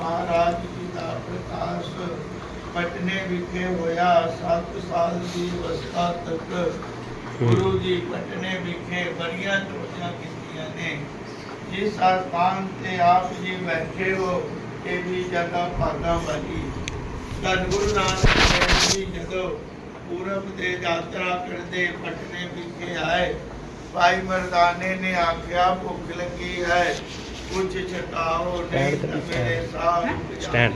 ਮਹਾਰਾਜ ਜੀ ਦਾ ਪ੍ਰਕਾਸ਼ ਪਟਨੇ ਵਿਖੇ ਹੋਇਆ। 7 ਸਾਲ ਦੀ ਅਵਸਥਾ ਤੱਕ ਗੁਰੂ ਜੀ ਪਟਨੇ ਵਿਖੇ ਬੜੀਆਂ ਚੋਟੀਆਂ ਕੀਤੀਆਂ ਨੇ। ਜਿਸ ਸਥਾਨ ਤੇ ਆਪ ਜੀ ਬੈਠੇ ਹੋ, ਇਹ ਵੀ ਜਗ੍ਹਾ ਭਾਗਾ ਵਾਲੀ। ਧੰਨ ਗੁਰੂ ਨਾਨਕ ਦੇਵ ਜੀ, ਜਦੋਂ ਪੂਰਬ ਦੇ ਯਾਤਰਾ ਕਰਦੇ ਪਟਨੇ ਵਿਖੇ ਆਏ, ਭਾਈ ਮਰਦਾਨੇ ਨੇ ਆਖਿਆ, ਭੁੱਖ ਲੱਗੀ ਹੈ। ਕੁਝ ਛਕਾਓ ਨਹੀਂ Stand ਤਾਂ ਤੇ ਮੇਰੇ ਸਾਹ Stand.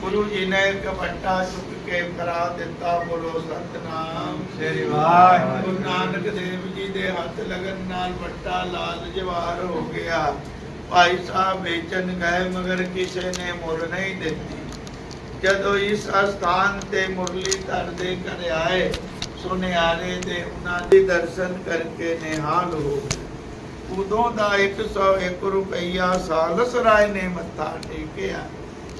ਗੁਰੂ ਜੀ ਨੇ ਇੱਕ ਵੱਟਾ ਚੁੱਕ ਕੇ ਕਰਾ ਦਿੱਤਾ ਬੋਲੋ ਸਤਨਾਮ। ਸ੍ਰੀ ਵਾਹਿਗੁਰੂ। ਗੁਰੂ ਨਾਨਕ ਦੇਵ ਜੀ ਦੇ ਹੱਥ ਲਗਨ ਨਾਲ ਵੱਟਾ ਲਾਲ ਜਵਾਰ ਹੋ ਗਿਆ। ਭਾਈ ਸਾਹਿਬ ਵੇਚਣ ਗਏ ਮਗਰ ਕਿਸੇ ਨੇ ਮੁੱਲ ਨਹੀਂ ਦਿੱਤੀ। ਜਦੋਂ ਇਸ ਸਥਾਨ ਤੇ ਮੁਰਲੀ ਧਰਦੇ ਕਰ ਆਏ ਸੁਨਿਆਰੇ ਦੇ ਉਹਨਾਂ ਦੇ ਦਰਸ਼ਨ ਕਰਕੇ ਨਿਹਾਲ ਹੋ ਗਏ। ਉਦੋਂ ਦਾ 101 ਰੁਪਈਆ ਸਾਲਸ ਰਾਏ ਨੇ ਮੱਥਾ ਟੇਕਿਆ।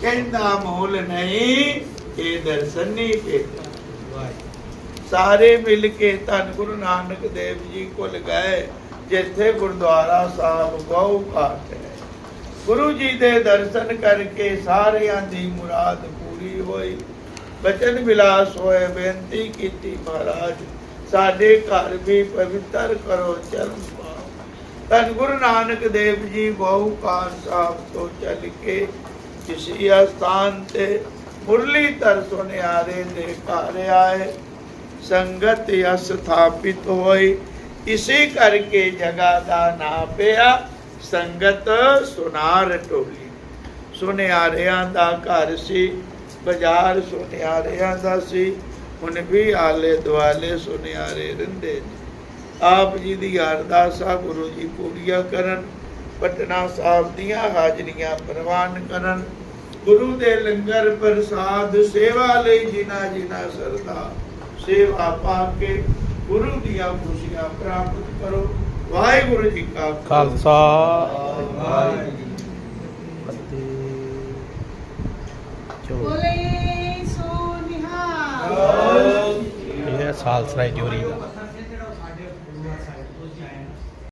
ਕਹਿੰਦਾ ਮੋਲ ਨਹੀਂ ਇਹ ਦਰਸ਼ਨ ਨਹੀਂ ਕੀਤਾ। ਸਾਰੇ ਮਿਲ ਕੇ ਧੰਨ ਗੁਰੂ ਨਾਨਕ ਦੇਵ ਜੀ ਕੋਲ ਗਏ ਜਿੱਥੇ ਗੁਰਦੁਆਰਾ ਸਾਹਿਬ ਗਉ ਘਾਟ ਹੈ। ਗੁਰੂ ਜੀ ਦੇ ਦਰਸ਼ਨ ਕਰਕੇ ਸਾਰਿਆਂ ਦੀ ਮੁਰਾਦ ਪੂਰੀ ਹੋਈ। ਬਚਨ ਵਿਲਾਸ ਹੋਏ ਬੇਨਤੀ ਕੀਤੀ ਮਹਾਰਾਜ ਸਾਡੇ ਘਰ ਵੀ ਪਵਿੱਤਰ ਕਰੋ ਚਰਨ ਪਾਓ ਧੰਨ ਗੁਰੂ ਨਾਨਕ ਦੇਵ ਜੀ ਬਹੁ ਕਾਰ ਸਾਹਿਬ ਤੋਂ ਚੱਲ ਕੇ ਕਿਸੇ ਸਥਾਨ ਤੇ ਮੁਰਲੀ ਤਰ ਸੁਨਿਆਰੇ ਦੇ ਘਰ ਆਏ, ਸੰਗਤ ਯਸ ਸਥਾਪਿਤ ਹੋਈ। ਇਸੇ ਕਰਕੇ ਜਗ੍ਹਾ ਦਾ ਨਾਂ ਪਿਆ, ਸੰਗਤ ਸੁਨਾਰ ਟੋਲੀ ਸੁਨਿਆਰਿਆਂ ਦਾ ਘਰ ਸੀ, ਬਾਜ਼ਾਰ ਸੁਨਿਆਰਿਆਂ ਦਾ ਸੀ। ਹੁਣ ਵੀ ਆਲੇ ਦੁਆਲੇ ਸੁਨਿਆਰੇ ਰਹਿੰਦੇ ਨੇ। ਆਪ ਜੀ ਦੀ ਅਰਦਾਸਾਂ ਗੁਰੂ ਜੀ ਪੂਰੀਆਂ ਕਰਨ ਪਟਨਾ ਸਾਹਿਬ ਦੀਆਂ ਹਾਜ਼ਰੀਆਂ ਪ੍ਰਵਾਨ ਕਰਨ ਗੁਰੂ ਦੇ ਲੰਗਰ ਪ੍ਰਸਾਦ ਸੇਵਾ ਲਈ ਜਿਨਾ ਜਿਨਾ ਸਰਦਾ ਸੇਵਾ ਪਾ ਕੇ ਗੁਰੂ ਦੀਆਂ ਖੁਸ਼ੀਆਂ ਪ੍ਰਾਪਤ ਕਰੋ। ਵਾਹਿਗੁਰੂ ਜੀ ਕਾ ਖਾਲਸਾ। ਵਾਹਿਗੁਰੂ ਜੀ ਫਤਿਹ ਜੋ ਬੋਲੇ ਸੋ ਨਿਹਾਲ। ਇਹ ਸਾਲਸਰਾਏ ਜੋਰੀ ਦਾ